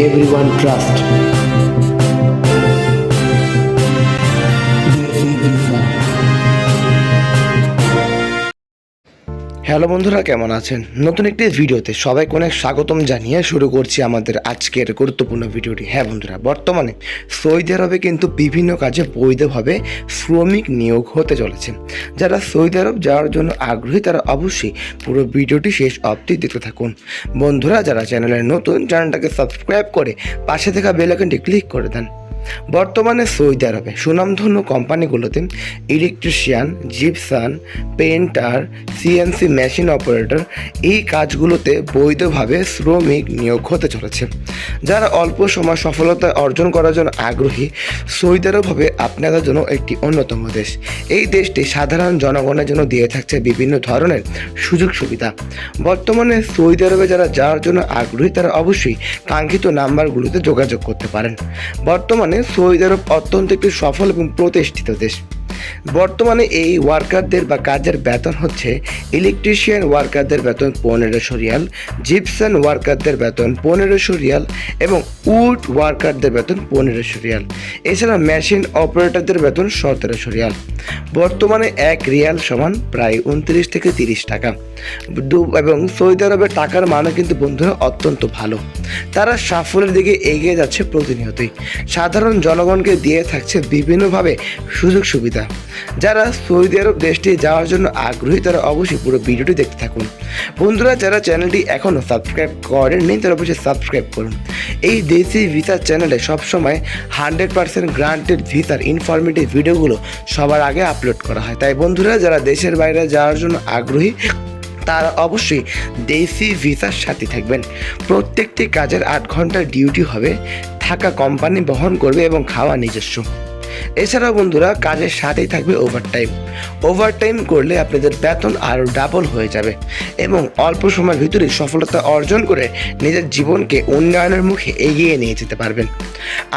everyone trust. Hello বন্ধুরা, কেমন আছেন? নতুন একটি ভিডিওতে সবাইকে অনেক স্বাগতম জানিয়ে শুরু করছি আমাদের আজকের গুরুত্বপূর্ণ ভিডিওটি। হ্যাঁ বন্ধুরা, বর্তমানে সৌদি আরবে কিন্তু বিভিন্ন কাজে বৈধভাবে শ্রমিক নিয়োগ হতে চলেছে। যারা সৌদি আরব যাওয়ার জন্য আগ্রহী, তারা অবশ্যই পুরো ভিডিওটি শেষ অবধি দেখতে থাকুন। বন্ধুরা, যারা চ্যানেলে নতুন, চ্যানেলটাকে সাবস্ক্রাইব করে পাশে থাকা বেল ক্লিক করে দেন। বর্তমানে সৌদি আরবে সুনামধন্য কোম্পানিগুলোতে electrician gypsum painter CNC machine operator এই কাজগুলোতে বৈধভাবে শ্রমিক নিয়োগ হতে চলেছে। যারা অল্প সময় সফলতা অর্জন করার জন্য আগ্রহী, সৌদি আরব হবে আপনাদের জন্য একটি অন্যতম দেশ। এই দেশটি সাধারণ জনগণের জন্য দিয়ে থাকছে বিভিন্ন ধরনের সুযোগ সুবিধা। বর্তমানে সৌদি আরবে যারা যাওয়ার জন্য আগ্রহী, তারা অবশ্যই কাঙ্ক্ষিত নাম্বারগুলোতে যোগাযোগ করতে পারেন। বর্তমানে সৌদি আরব অত্যন্ত একটি সফল এবং প্রতিষ্ঠিত দেশ। বর্তমানে এই ওয়ার্কারদের বা কাজের বেতন হচ্ছে ইলেকট্রিশিয়ান ওয়ার্কারদের বেতন পনেরোশো রিয়াল জিপসান ওয়ার্কারদের বেতন পনেরোশো রিয়াল এবং উড ওয়ার্কারদের বেতন পনেরোশো রিয়াল। এছাড়া মেশিন অপারেটরদের বেতন সতেরোশো রিয়াল। বর্তমানে এক রিয়াল সমান প্রায় উনত্রিশ থেকে তিরিশ টাকা। এবং সৌদি আরবের টাকার মানও কিন্তু বন্ধুরা অত্যন্ত ভালো। তারা সাফল্যের দিকে এগিয়ে যাচ্ছে প্রতিনিয়তই। সাধারণ জনগণকে দিয়ে থাকছে বিভিন্নভাবে সুযোগ সুবিধা। যারা সৌদি আরব দেশটি যাওয়ার জন্য আগ্রহী, তারা অবশ্যই পুরো ভিডিওটি দেখতে থাকুন। বন্ধুরা, যারা চ্যানেলটি এখনও সাবস্ক্রাইব করেননি, তারা অবশ্যই সাবস্ক্রাইব করুন। এই দেশি ভিসা চ্যানেলে সবসময় হান্ড্রেড পার্সেন্ট গ্রান্টেড ভিসার ইনফরমেটিভ ভিডিওগুলো সবার আগে আপলোড করা হয়। তাই বন্ধুরা, যারা দেশের বাইরে যাওয়ার জন্য আগ্রহী, তারা অবশ্যই দেশি ভিসার সাথে থাকবেন। প্রত্যেকটি কাজের আট ঘণ্টার ডিউটি হবে। থাকা কোম্পানি বহন করবে এবং খাওয়া নিজস্ব। এছাড়াও বন্ধুরা, কাজের সাথেই থাকবে ওভারটাইম ওভারটাইম করলে আপনাদের বেতন আরও ডাবল হয়ে যাবে এবং অল্প সময়ের ভিতরে সফলতা অর্জন করে নিজের জীবনকে উন্নয়নের মুখে এগিয়ে নিয়ে যেতে পারবেন।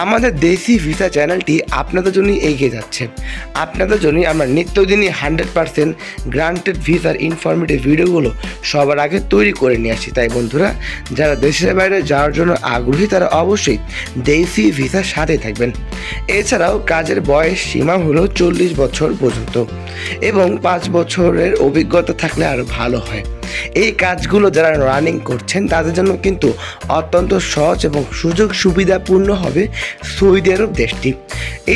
আমাদের দেশি ভিসা চ্যানেলটি আপনাদের জন্যই এগিয়ে যাচ্ছে। আপনাদের জন্যই আমরা নিত্যদিনই হান্ড্রেড পার্সেন্ট গ্রান্টেড ভিসার ইনফরমেটিভ ভিডিওগুলো সবার আগে তৈরি করে নিয়ে আসি। তাই বন্ধুরা, যারা দেশের বাইরে যাওয়ার জন্য আগ্রহী, তারা অবশ্যই দেশি ভিসার সাথে থাকবেন। এছাড়াও কাজের বয়স সীমা হলো চল্লিশ বছর পর্যন্ত এবং পাঁচ বছরের অভিজ্ঞতা থাকলে আরও ভালো হয়। এই কাজগুলো যারা রানিং করছেন, তাদের জন্য কিন্তু অত্যন্ত সহজ এবং সুযোগ সুবিধাপূর্ণ হবে সৌদি আরব দেশটি।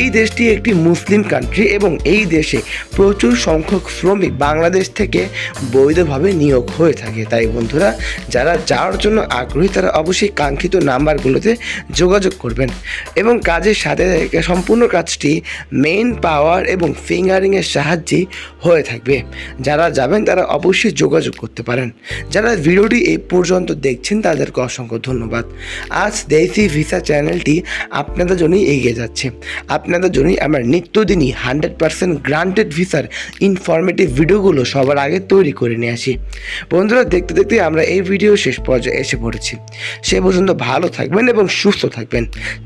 এই দেশটি একটি মুসলিম কান্ট্রি এবং এই দেশে প্রচুর সংখ্যক শ্রমিক বাংলাদেশ থেকে বৈধভাবে নিয়োগ হয়ে থাকে। তাই বন্ধুরা, যারা যাওয়ার জন্য আগ্রহী, তারা অবশ্যই কাঙ্ক্ষিত নাম্বারগুলোতে যোগাযোগ করবেন এবং কাজের সাথে সম্পূর্ণ কাজটি মেইন পাওয়ার এবং ফিঙ্গারিংয়ের সাহায্যে হয়ে থাকবে। যারা যাবেন, তারা অবশ্যই যোগাযোগ করতে পারেন। যারা ভিডিওটি এই পর্যন্ত দেখছেন, তাদেরকে অসংখ্য ধন্যবাদ। আজ দেশি ভিসা চ্যানেলটি আপনাদের জন্যই এগিয়ে যাচ্ছে। আপনাদের জন্যই আমার নিত্যদিনই হান্ড্রেড পার্সেন্ট গ্রান্টেড ভিসার ইনফরমেটিভ ভিডিওগুলো সবার আগে তৈরি করে নিয়ে আসি। বন্ধুরা, দেখতে দেখতে আমরা এই ভিডিও শেষ পর্যায়ে এসে পড়েছি। সে পর্যন্ত ভালো থাকবেন এবং সুস্থ থাকবেন।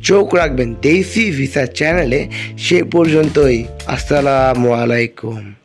চোখ রাখবেন দেশি ভিসা চ্যানেলে। সে পর্যন্তই। আসসালামু আলাইকুম।